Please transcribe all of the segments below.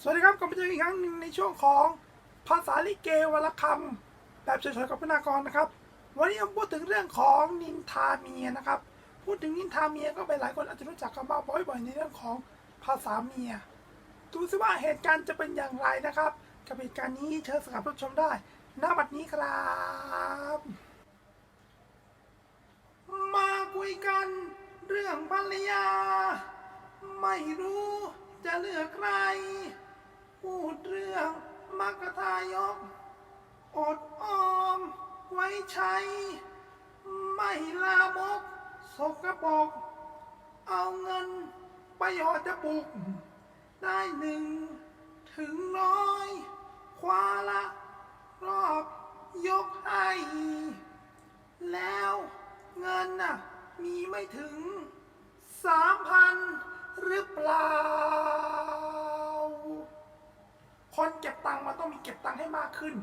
สวัสดีครับกลับมาเจอกันอีกครั้งหนึ่งในช่วงของภาษาลิเกวลคำแบบเฉยๆกับพนากรนะครับ วันนี้เราพูดถึงเรื่องของนินทาเมียนะครับ พูดถึงนินทาเมียก็เป็นหลายคนอาจจะรู้จักกันมาบ่อยๆในเรื่องของภาษาเมีย ดูสิว่าเหตุการณ์จะเป็นอย่างไรนะครับ กับเหตุการณ์นี้เชิญสกับรับชมได้หน้าบัดนี้ครับ มาคุยกันเรื่องภรรยา ไม่รู้จะเลือกใคร พูดเรื่องมักทายก อดออมไว้ใช้ ไม่ลามกสกปรกเอาเงินไปหอจะปุก ได้หนึ่งถึงน้อย ควาละ มีเก็บตังค์ให้มากขึ้น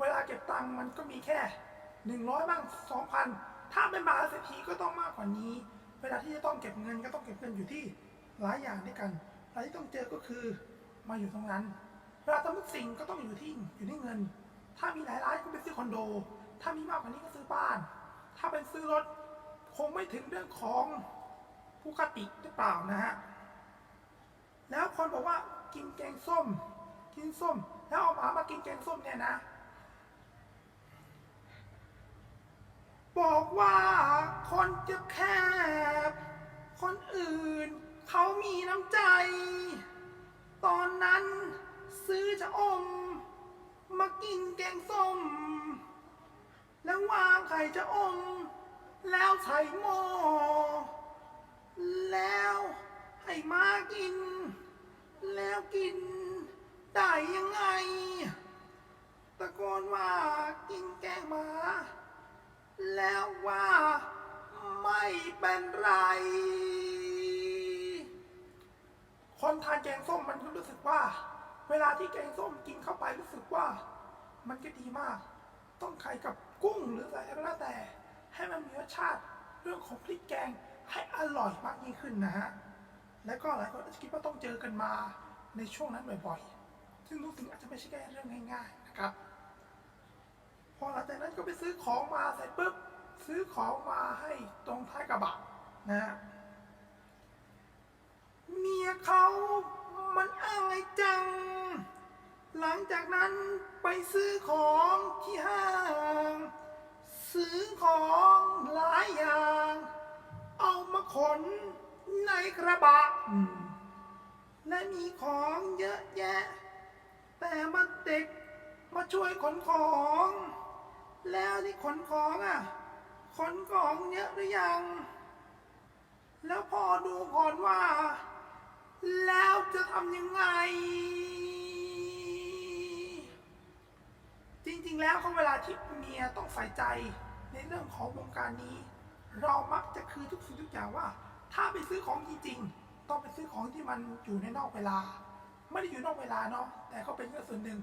เวลาเก็บตังค์มันก็มีแค่หนึ่งร้อยบ้างสองพันถ้าเป็นมหาเศรษฐีก็ต้องมากกว่านี้ เวลาที่จะต้องเก็บเงินก็ต้องเก็บเงินอยู่ที่หลายอย่างด้วยกันหลายที่ต้องเจอก็คือมาอยู่ตรงนั้น เวลาทำทุกสิ่งก็ต้องอยู่ที่อยู่ที่เงิน ถ้ามีหลายร้านก็ไปซื้อคอนโด ถ้ามีมากกว่านี้ก็ซื้อบ้าน ถ้าเป็นซื้อรถคงไม่ถึงเรื่องของผู้คติหรือเปล่านะฮะ แล้วคนบอกว่ากินแกงส้ม กินส้ม แล้วเอาหมามากินแกงส้มเนี่ยนะ บอกว่าคนเจ็บแคบ คนอื่นเขามีน้ำใจ ตอนนั้นซื้อจะอม มากินแกงส้ม แล้ววางไข่จะอม แล้วใส่หม้อแล้วให้มากิน ได้ยังไง ตะโกนว่ากินแกงหมา แล้วว่าไม่เป็นไร คนทานแกงส้มมันก็รู้สึกว่า เวลาที่แกงส้มกินเข้าไปรู้สึกว่า มันก็ดีมาก ต้องไข่กับกุ้งหรืออะไรก็แล้วแต่ ให้มันมีรสชาติเรื่องของพริกแกงให้อร่อยมากยิ่งขึ้นนะฮะ และก็หลายคนอาจจะคิดว่าต้องเจอกันมาในช่วงนั้นบ่อยๆ ซึ่งรู้สึกอาจจะไม่ใช่แค่เรื่องง่ายๆนะครับ พอหลังจากนั้นก็ไปซื้อของมาเสร็จปุ๊บซื้อของมาให้ตรงท้ายกระบะนะฮะเมียเขามันอ้างไอ้จัง หลังจากนั้นไปซื้อของที่ห้าง ซื้อของหลายอย่าง เอามาขนในกระบะ และมีของเยอะแยะ แต่มันเด็กมาช่วยขนของ แล้วที่ขนของอะ ขนของเยอะหรือยัง แล้วพอดูก่อนว่า แล้วจะทำยังไง จริงๆแล้วเขาเวลาที่เมียต้องใส่ใจในเรื่องของวงการนี้ เรามักจะคือทุกสิ่งทุกอย่างว่า ถ้าไปซื้อของจริงๆต้องไปซื้อของที่มันอยู่ในนอกเวลา ไม่ได้อยู่นอกเวลาเนาะแต่ก็เป็นแค่ส่วนหนึ่ง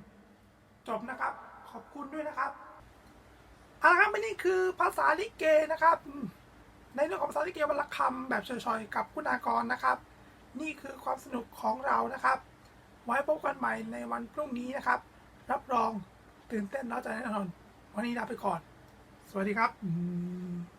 จบนะครับ ขอบคุณด้วยนะครับเอาละครับอันนี้คือภาษาลิเกนะครับในเรื่องของภาษาลิเกวรรณคำแบบชอยๆ กับคุณากรนะครับ นี่คือความสนุกของเรานะครับ ไว้พบกันใหม่ในวันพรุ่งนี้นะครับ รับรองตื่นเต้นแล้วใจแน่นอน วันนี้ลาไปก่อน สวัสดีครับ